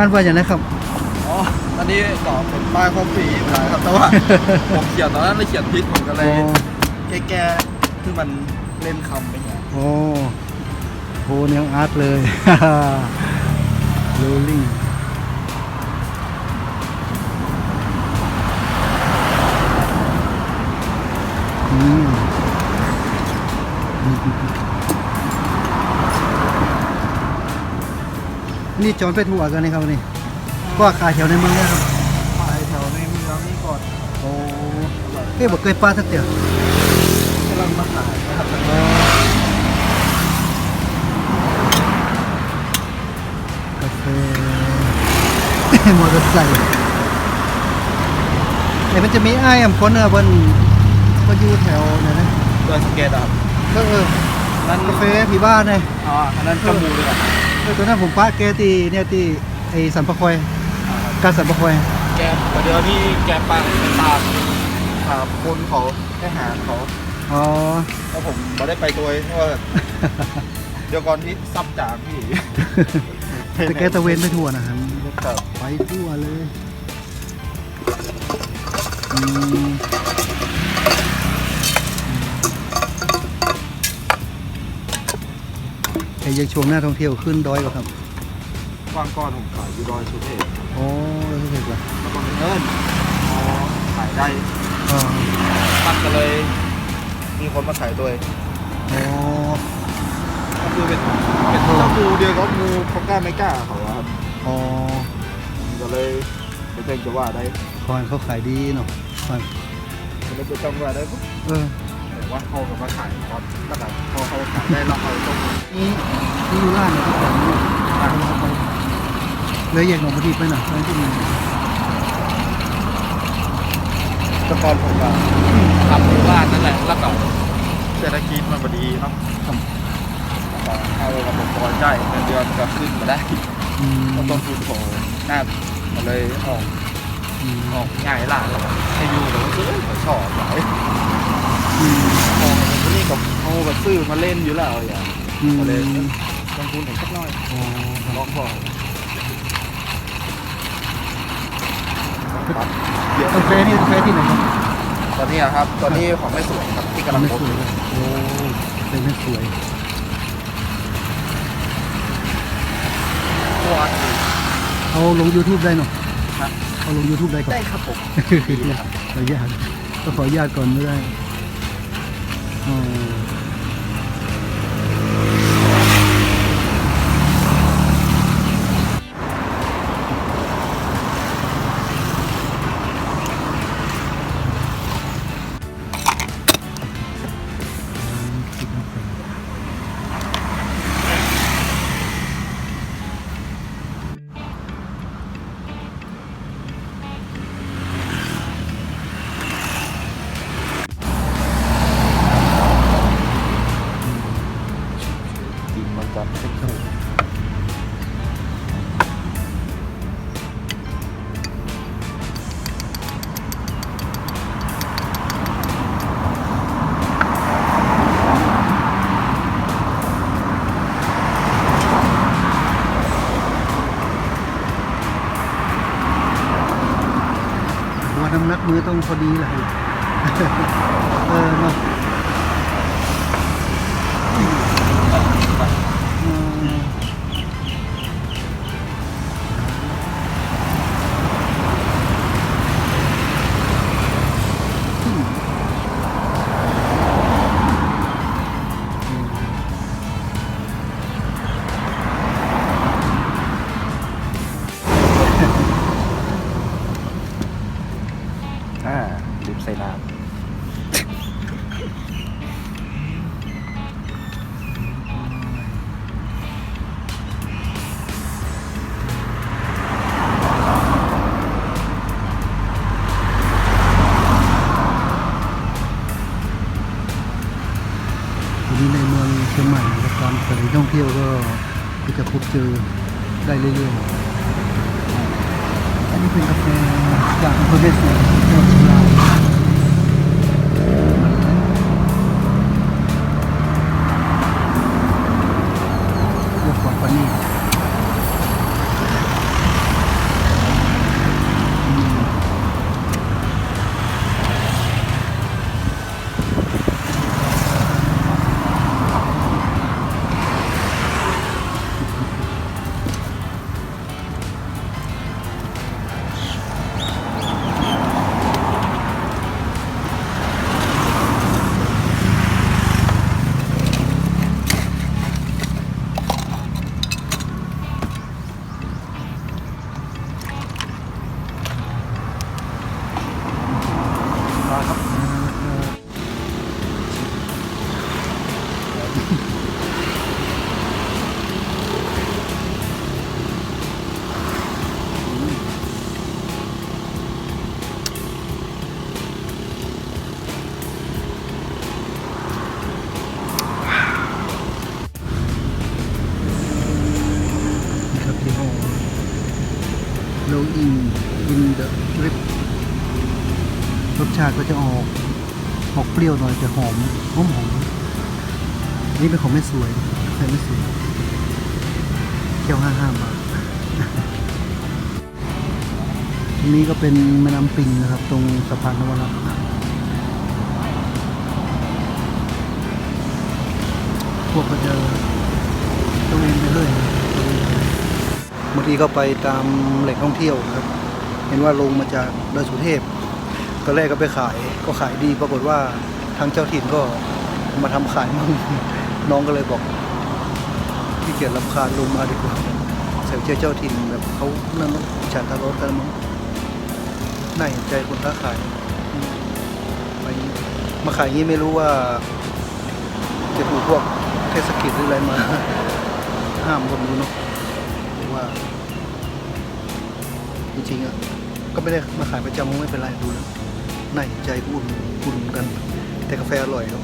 อ่านว่าอย่างไรครับ อ๋ออันนี้ต่อเป็นป้ายข้อฟรีนะครับ แต่ว่า ผมเขียนตอนนั้นเลยเขียนผิดผมก็เลยอ๋อแก้ๆที่มันเล่นคำไปเนี่ยโอ้โหแนวอาร์ตเลย โรลลิ่งอืม นี่จอนไปทั่วกันนี่ครับนี่ก็ขายแถวในเมืองเนี่ยครับป้ายแถวในเมืองนี่ก่อนโอ้เอ้ยบอกเคยปลาสักเดียวกำลังมาขายนะครับกาแฟมอเตอร์ไซค์แต่มันจะมีไอ้ายอำคนเออบนก็อยู่แถวไหนนะโดยสเก็ตครับก็เออนั่นกาแฟผีบ้านเลยอ๋ออันนั้นจมูกเลยครับเออ ตัวนั้นผมป้าแกตีเนี่ยตีไอ้สันปะคอยการสันปะคอยแกประเดี๋ยวนี้แกปังตามตามคนเขาให้หารเขาอ๋อแล้วผมไม่ได้ไปตัวเองเพราะว่าเดี๋ยวก่อนที่ซับจางพี่แต่แกตะเวนไปทั่วนะฮะครับไปทั่วเลย ยังช่วงหน้าท่องเที่ยวขึ้นดอยป่ะครับวางก้อนผมขายอยู่ดอยสุเทพโอ้ยเห็นป่ะแล้วก็เงินพอขายได้อ๋อตัดกันเลย มีคนมาขายด้วยอ๋อก็คือเป็นเป็นเจ้างูเดียวกับงูเขากล้าไม่กล้าเขาอะครับอ๋อผมก็เลยไม่เป็นจะว่าได้คอนเขาขายดีเนาะคอนก็เลยจะจำว่าได้ปุ๊บเออแต่ ว่าเขาก็มาขายก่อนแล้วก็พอเขาขายได้เราเอาตรงนี้นี่นี่อยู่ร้านนะครับผมเลยอยากหนองพอดีไปหน่อยร้านที่มีแต่ก่อนผมก็ทำอยู่บ้านนั่นแหละแล้วก็เศรษฐกิจมันพอดีเนาะก็เอากับผมพอใจเงินเดือนก็ขึ้นมาได้อืมเพราะต้นทุนของหน้าก็เลยออกอืมออกง่ายหลานเราให้อยู่แต่ว่าซื้อเขาชอบหลาย อืมพอมันนี่กับเขาแบบซื้อมาเล่นอยู่แล้วอย่างอืม ก็เลยลงทุนผมสักหน่อยอ๋อครับลองพอปั๊บเดี๋ยวกาแฟนี่กาแฟที่ไหนครับตอนนี้อะครับ ตอนนี้ของไม่สวยครับที่กำลังไม่พบสวยเลยโอ้เป็นไม่สวยตัวเอาลง YouTube ได้เนาะครับเอาลง YouTube ได้ก่อนได้ครับผมขออนุญาตก็ขออนุญาตก่อนไม่ได้ อ๋ ต้องพอดีเลยเออเนาะอืม ดื่น้ำทีนี้ในเมืองเชียงใหม่นะครับการสถานที่ท่องเที่ยวก็ก็จะพบเจอได้เรื่อยๆ อันนี้เป็นกาแฟจากอำเภอแม่สวยาติก็จะออกออกเปรี้ยวหน่อยจะหอมหอมหอมนี่เป็นของไม่สวยใครไม่สวยแก้วห้าห้าบาทนี้ก็เป็นแม่น้ำปิงนะครับ ตรงสะพานนวรัตน์พวกก็จะตระเวนไปเรื่อยบางทีก็ไปตามแหล่งท่องเที่ยวนะครับ เห็นว่าลงมาจากดอยสุเทพ ตอนแรกก็ไปขายก็ขายดีปรากฏว่าทางเจ้าถิ่นก็มาทำขายมั่งน้องก็เลยบอกที่เกียจรำคาญลงมาดีกว่าใส่เจ้าเจ้าถิ่นแบบเขานั่นฉาดตารถกันมั้งน่าเห็นใจคนค้าขายมไปมาขายงี้ไม่รู้ว่า จะถูกพวกเทศกิจหรืออะไรมา ห้ามก็ไม่รู้เนาะหรือว่า จริงๆอะ ก็ไม่ได้มาขายประจำก็ไม่เป็นไรดูแล้วน่าเห็นใจอุ่นอุ่นกัน แต่กาแฟอร่อยครับ